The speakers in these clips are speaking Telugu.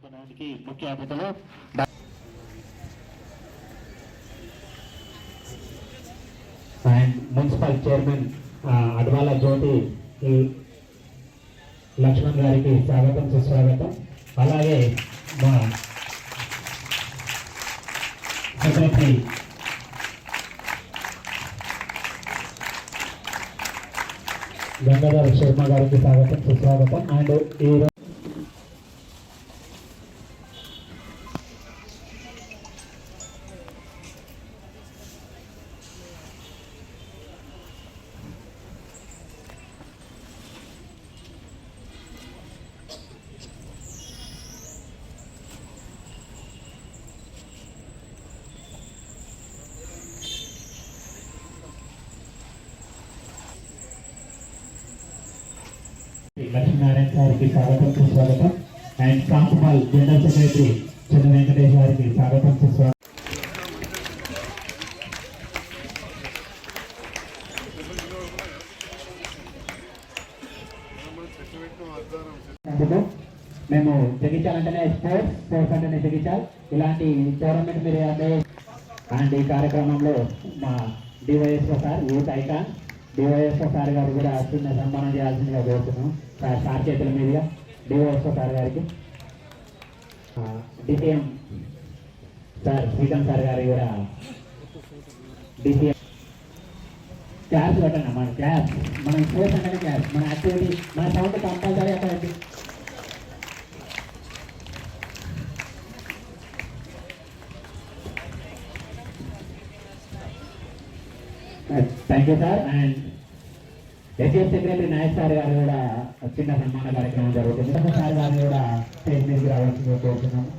కార్యక్రమానికి ముఖ్య అతిథులు అండ్ మున్సిపల్ చైర్మన్ ఆ, అడ్వాల జ్యోతి ఈ లక్ష్మణ్ గారికి స్వాగతం సుస్వాగతం అలాగే మా సెక్రటరీ గంగాధర శర్మ గారికి స్వాగతం సుస్వాగతం అండ్ ఈ లక్ష్మీనారాయణ గారికి స్వాగతం సుస్వాగతం అండ్ కాంకుమాల్ జనరల్ సెక్రటరీ చిన్న వెంకటేష్ గారికి స్వాగతం సుస్వాగతం మేము జగించాలంటేనే స్పోర్ట్స్ స్పోర్ట్స్ అంటేనే జగించాలి. ఇలాంటి టోర్నమెంట్ మీరు అదే అండ్ ఈ కార్యక్రమంలో మా DYSO sir youth icon DYSO sir గారు కూడా చిన్న సన్మానం చేయాల్సిందిగా కోరుతున్నాం. సార్ సార్ చేతుల మీదుగా డివైఎస్ఓ సార్ గారికి డిసిఎం సార్ శ్రీకాంత్ సార్ గారు కూడా డిసిఎం క్లాస్ పెట్టండి మన క్లాస్ మనం స్పోర్ట్స్ అంటే క్లాస్ మన యాక్టివిటీ మన సౌండ్ కంపల్సరీ అక్కడ thank you sir and SS secretary Nayak sir గారు కూడా చిన్న సన్మాన కార్యక్రమం జరుగుతుంది. సార్ గారిని కూడా స్టేజ్ మీదకి రావాల్సిందిగా కోరుతున్నాము.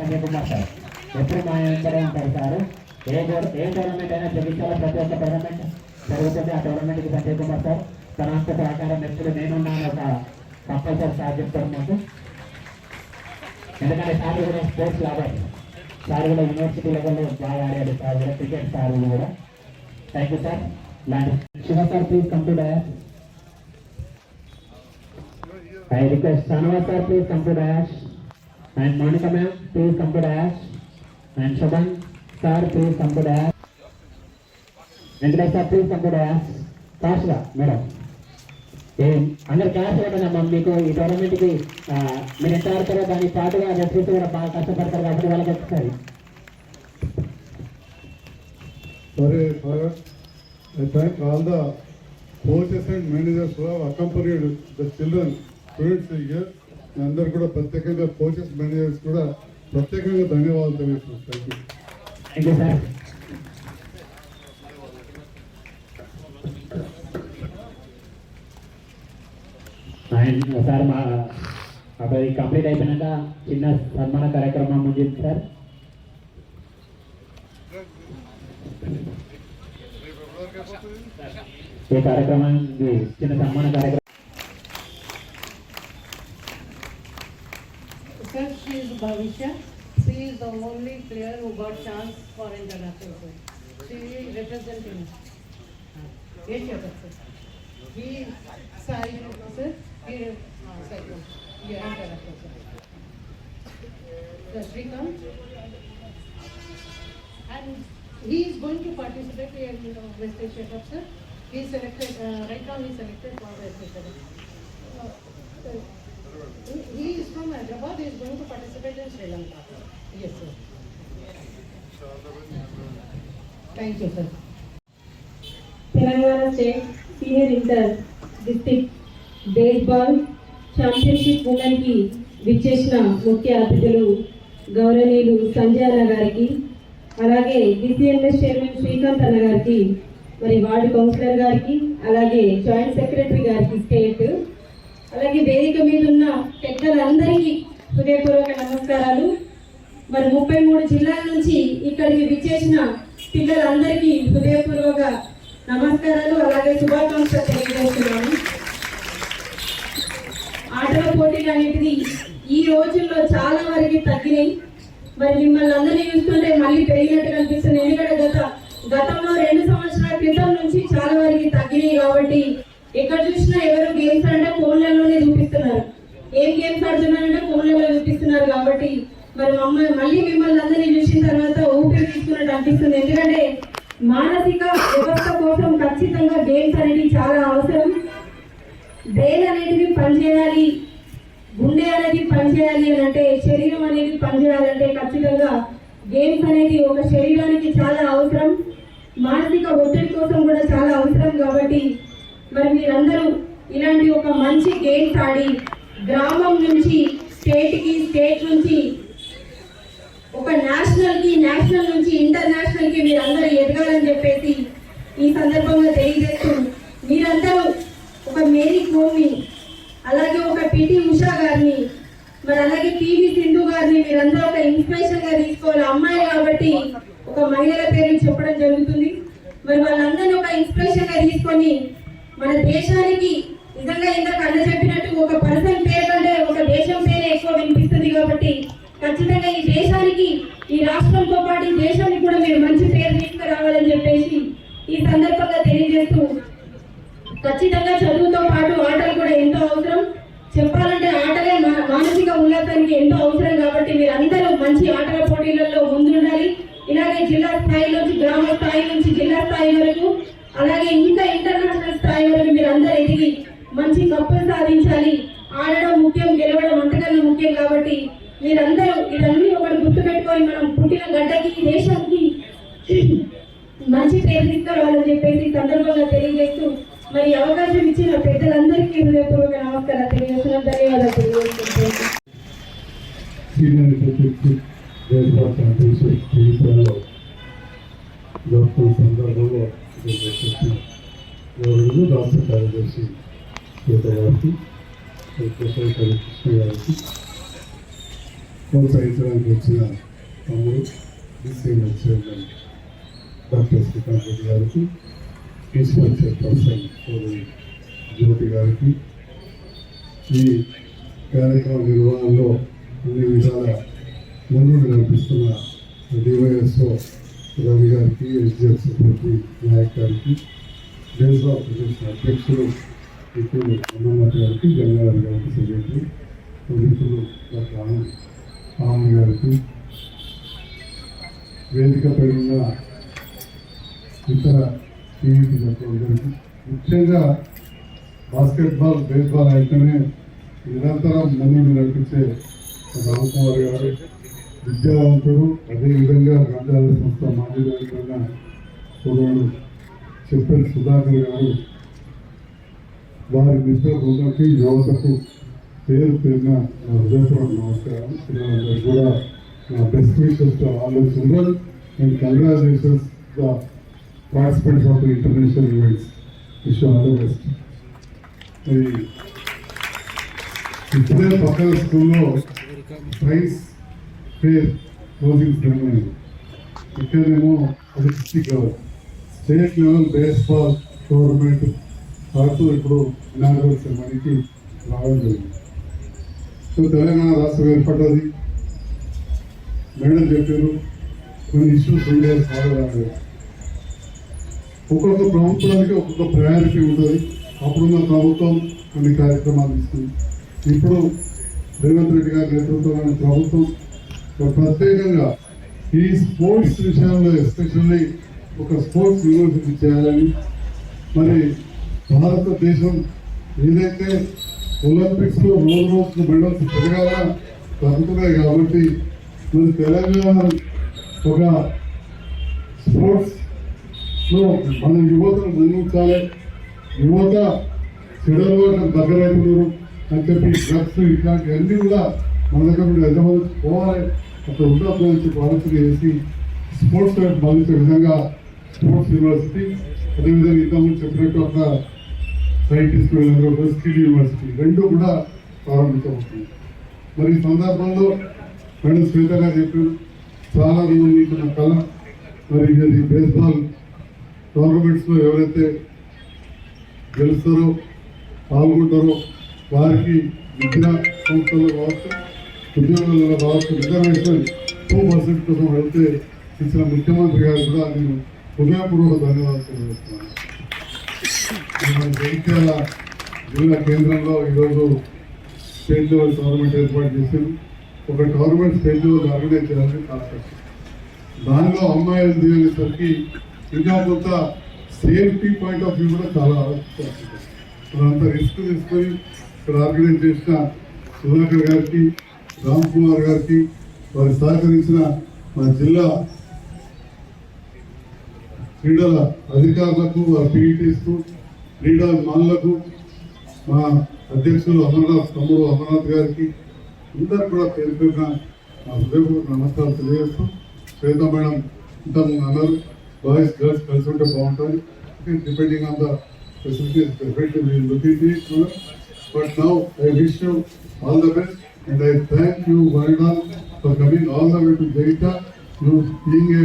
కన్యాకుమార్ సార్. ఎప్పుడు మా అందరే ఉంటారు సార్. ఏ ఏ టోర్నమెంట్ అయినా జగిత్యాల ప్రతి ఒక్క టోర్నమెంట్ జరుగుతుంది. ఆ టోర్నమెంట్కి సంజయ్ కుమార్ సార్ తన అంత ప్రకారం ఎప్పుడు నేనున్నాను ఒక కంపల్సరీ సార్ చెప్తాను మాకు. ఎందుకంటే సార్ కూడా స్పోర్ట్స్ లాభం సార్ కూడా యూనివర్సిటీ లెవెల్లో బాగా ఆడాడు సార్ కూడా క్రికెట్ సార్ కూడా థ్యాంక్ యూ సార్ లాంటి Shiva sir please come to dais I request Sanava sir, please come to dash. And Monica ma'am, please come to dash. And Shaban sir, please come to dash. Venkatesh sir, please come to dash. Fast గా మేడం ఏం అందరు క్లాస్ పెట్టదమ్మా మీకు ఈ టోర్నమెంట్కి ఆ, మీరు ఎంత ఆడతారో దానికి పాటుగా రెఫరీస్ కూడా బాగా కష్టపడతారు కాబట్టి వాళ్ళకి ఒకసారి Sorry, Bharat. I thank all the coaches and managers who have accompanied the children, students here. మీ అందరు కూడా ప్రత్యేకంగా కోచెస్ మేనేజర్స్ కూడా ప్రత్యేకంగా ధన్యవాదాలు తెలియజేస్తున్నాను thank you thank you sir and sir మా అప్పుడు కంప్లీట్ అయిపోయినాక చిన్న సన్మాన కార్యక్రమం ఉంది సార్ ఈ కార్యక్రమానికి చిన్న సన్మాన కార్యక్రమం Sir, she is Bhavisha. She is the only player who got chance for international. Sir. She is representing. Yes, yes, sir. He, Sai, sir, And he is going to participate in uh, West Asia Cup, sir. He is selected, uh, right now he is selected for West Asia Cup. Uh, uh, he, he is from Hyderabad, he is going to participate in Sri Lanka. Yes, sir. Thank you, sir. Telangana State Senior Inter District baseball championship ఉమెన్కి విచ్చేసిన ముఖ్య అతిథులు గౌరవనీయులు సంజయ్ అన్న గారికి అలాగే డిసిఎంఎస్ చైర్మన్ శ్రీకాంత్ అన్న గారికి మరి వార్డు కౌన్సిలర్ గారికి అలాగే జాయింట్ సెక్రటరీ గారికి స్టేట్ అలాగే వేదిక మీద ఉన్న పెద్దలందరికీ హృదయపూర్వక నమస్కారాలు. మరి ముప్పై మూడు జిల్లాల నుంచి ఇక్కడికి విచ్చేసిన పిల్లలందరికీ హృదయపూర్వక నమస్కారాలు అలాగే శుభాకాంక్షలు తెలియజేస్తున్నాను. ఆటల పోటీలు అనేటిది ఈ రోజుల్లో చాలా వరకు తగ్గినాయి. మరి మిమ్మల్ని అందరినీ చూస్తుంటే మళ్ళీ పెరిగినట్టు కనిపిస్తుంది ఎందుకంటే గత గతంలో రెండు సంవత్సరాల క్రితం నుంచి చాలా వరకు తగ్గినాయి కాబట్టి ఎక్కడ చూసినా ఎవరు గేమ్స్ అంటే ఫోన్లలోనే చూపిస్తున్నారు. ఏం గేమ్స్ ఆడుతున్నారంటే ఫోన్లలో చూపిస్తున్నారు కాబట్టి మరి మమ్మల్ని మళ్ళీ మిమ్మల్ని అందరినీ చూసిన తర్వాత ఊపిరి తీసుకున్నట్టు అనిపిస్తుంది. ఎందుకంటే మానసిక వ్యవస్థ కోసం ఖచ్చితంగా గేమ్స్ అనేది చాలా అవసరం. బ్రెయిన్ అనేది పనిచేయాలి గుండె అనేది పనిచేయాలి అని అంటే శరీరం అనేది పనిచేయాలంటే ఖచ్చితంగా గేమ్స్ అనేది ఒక శరీరానికి చాలా అవసరం. మానసిక ఒత్తిడి కోసం కూడా చాలా అవసరం కాబట్టి మరి మీరందరూ ఇలాంటి ఒక మంచి గేమ్స్ ఆడి గ్రామం నుంచి స్టేట్కి స్టేట్ నుంచి ఒక నేషనల్కి నేషనల్ నుంచి ఇంటర్నేషనల్కి మీరందరూ ఎదగాలని చెప్పేసి ఈ సందర్భంగా తెలియజేస్తూ మీరందరూ ఒక మేరీ కోమి అలాగే ఒక పిటి ఉషా గారిని మరి అలాగే పివి సింధు గారిని మీరందరూ ఒక ఇన్స్పిరేషన్గా తీసుకోవాలి. అమ్మాయి కాబట్టి ఒక మహిళల పేరు చెప్పడం జరుగుతుంది. మరి వాళ్ళందరినీ ఒక ఇన్స్పిరేషన్గా తీసుకొని మన దేశానికి నిజంగా ఇందాక అన్న చెప్పినట్టు ఒక పర్సన్ పేరు కంటే ఒక దేశం పేరే ఎక్కువ వినిపిస్తుంది కాబట్టి ఖచ్చితంగా ఈ దేశానికి ఈ రాష్ట్రంతో పాటు ఈ దేశానికి కూడా మీరు మంచి పేరు తీసుకురావాలని చెప్పేసి ఈ సందర్భంగా తెలియజేస్తూ ఖచ్చితంగా చదువుతో పాటు ఆటలు కూడా ఎంతో అవసరం. చెప్పాలంటే ఆటలే మా- మానసిక ఉన్నతానికి ఎంతో అవసరం కాబట్టి మీరు అందరూ మంచి ఆటల పోటీలలో ముందుండాలి. ఇలాగే జిల్లా స్థాయి నుంచి గ్రామ స్థాయి నుంచి జిల్లా స్థాయి వరకు అలాగే ఇంకా ఇంటర్నేషనల్ స్థాయి వరకు మీరు అందరూ ఎదిగి మంచి కప్పులు సాధించాలి. ఆడడం ముఖ్యం గెలవడం అంతకన్నా ముఖ్యం కాబట్టి మీరందరూ ఇదన్నీ ఒకటి గుర్తుపెట్టుకొని మనం పుట్టిన గడ్డకి దేశానికి మంచి పేరు తీసుకురావాలని చెప్పేసి సందర్భంగా తెలియజేస్తూ మరి అవకాశం ఇచ్చిన పెద్దలందరికీ హృదయపూర్వక నమస్కారం తెలియజేస్తున్నాను. ధన్యవాదాలు సందర్భంలో రాష్ట్ర కార్యదర్శి గారికి కృష్ణ గారికి ప్రోత్సహించడానికి వచ్చిన తమ్ముడు డిసిఎం డాక్టర్ శ్రీకాంత్ రెడ్డి గారికి ప్రిన్సిపల్ చైర్పర్సన్ సోదరి జ్యోతి గారికి. ఈ కార్యక్రమ నిర్వహణలో అన్ని విధాల ముందుకు నడిపిస్తున్న డివైఎస్ఓ రవి గారికి ఎస్జిఎఫ్ సెక్రటరీ నాయక్ గారికి డెన్స్ ఆఫ్ ప్రదేశ్ అధ్యక్షులు ఇప్పుడు అన్నమతి గారికి గంగాధర్ గారికి సెక్రటరీ మిత్రులు డాక్టర్ ఆనంద్ ఆనంద్ గారికి వేదికపై ఉన్న ఇతర టీవీకి అందరికీ ముఖ్యంగా బాస్కెట్బాల్ బేస్బాల్ అయితేనే నిరంతరం ముందుకు నడిపించే రామకుమార్ గారు విద్యావంతుడు. అదేవిధంగా గ్రంథాల సంస్థ మాజీ డైరెక్టర్గా సోదరుడు చెప్పిన సుధాకర్ గారు. వారి మిత్ర బృందంకి యువతకు పేరు పేరున నా హృదయపూర్వక నమస్కారం. పిల్లలందరూ కూడా నా best wishes to all the and congratulations the participants of international events wish all the best ఇప్పుడే పక్కన స్కూల్లో ప్రైజ్ ఫేర్ క్లోజింగ్ సెరమనీ ఇక్కడేమో అది district level state level baseball tournament ఆడుతూ ఇప్పుడు ఇనాగరల్ సెరమనీకి రావడం జరిగింది. సో తెలంగాణ రాష్ట్రం ఏర్పడ్డది. మేడం చెప్పారు కొన్ని ఇష్యూస్ ఉండే సాగడానికి ఒక్కొక్క ప్రభుత్వానికి ఒక్కొక్క ప్రయారిటీ ఉంటుంది. అప్పుడున్న ప్రభుత్వం కొన్ని కార్యక్రమాలు ఇస్తుంది. ఇప్పుడు రేవంత్ రెడ్డి గారి నేతృత్వంలోని ప్రభుత్వం ఒక ప్రత్యేకంగా ఈ స్పోర్ట్స్ విషయంలో ఎస్పెషల్లీ ఒక స్పోర్ట్స్ యూనివర్సిటీ చేయాలని మరి భారతదేశం ఏదైతే ఒలింపిక్స్లో రోజు రోజు మెడల్స్ పెరగాల తగ్గుతున్నాయి కాబట్టి మరి తెలంగాణ ఒక స్పోర్ట్స్ సో మన యువతను బంధించాలి యువత చెడలవాటం దగ్గరవుతున్నారు అని చెప్పి డ్రగ్స్ ఇట్లాంటివన్నీ కూడా మన దగ్గర నుండి హైదరాబాద్ పోవాలి. అక్కడ ఉండదు అని చెప్పి ఆలోచన చేసి స్పోర్ట్స్ వైపు మళ్ళించే విధంగా స్పోర్ట్స్ యూనివర్సిటీ అదేవిధంగా ఇంతకుముందు చెప్పినట్టు ఒక సైంటిస్ట్ స్కిల్ యూనివర్సిటీ రెండు కూడా ప్రారంభించబడుతుంది మరి ఈ సందర్భంలో మేడం శ్వేత గారు చెప్పారు చాలా మంది మీకు నా కళ మరి ఇది బేస్బాల్ టోర్నమెంట్స్లో ఎవరైతే గెలుస్తారో పాల్గొంటారో వారికి విద్యా సంస్థలు కావచ్చు ఉద్యోగులలో కావచ్చు రిజర్వేషన్ టూ పర్సెంట్ కోసం వెళ్తే ఇచ్చిన ముఖ్యమంత్రి గారు కూడా నేను హృదయపూర్వక ధన్యవాదాలు తెలియజేస్తున్నాను. జగిత్యాల జిల్లా కేంద్రంలో ఈరోజు స్టేట్ లెవెల్ టోర్నమెంట్ ఏర్పాటు చేసింది ఒక టోర్నమెంట్ స్టేట్ లెవెల్ ఆర్గనైజ్ చేయాలని కాన్సెప్ట్ దానిలో అమ్మాయిలు దిగేసరికి ఇంకా కొంత సేఫ్టీ పాయింట్ ఆఫ్ వ్యూ కూడా చాలా ఆలోచించాల్సి ఉంటుంది. మనంతా రిస్క్ తీసుకొని ఇక్కడ ఆర్గనైజ్ చేసిన సుధాకర్ గారికి రామ్ కుమార్ గారికి వారి సహకరించిన మన జిల్లా క్రీడల అధికారులకు వారి పీఈటీస్కు క్రీడా మానులకు మా అధ్యక్షులు అమర్నాథ్ తమ్ముడు అమర్నాథ్ గారికి ఇద్దరు కూడా పేరు పేరున మా హృదయపూర్వక నమస్కారాలు తెలియజేస్తూ శ్వేత మేడం ఇంతకుముందు అన్నారు బాయ్స్ గర్ల్స్ కలిసి ఉంటే బాగుంటుంది depending on the facilities definitely looking it but now I wish you all the best and I thank you one all for coming all the way to జైత you being a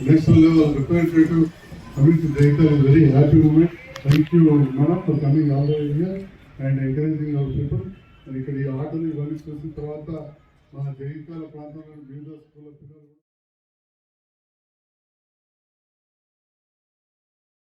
national level representative coming to Jaita is very happy moment. Thank you, madam, for coming all the way here and encouraging our people. And ఇక్కడ ఈ ఆటలు ఇవన్నీ చూసిన తర్వాత మన జగిత్యాల ప్రాంతంలో వివిధ స్కూల్ పిల్లలు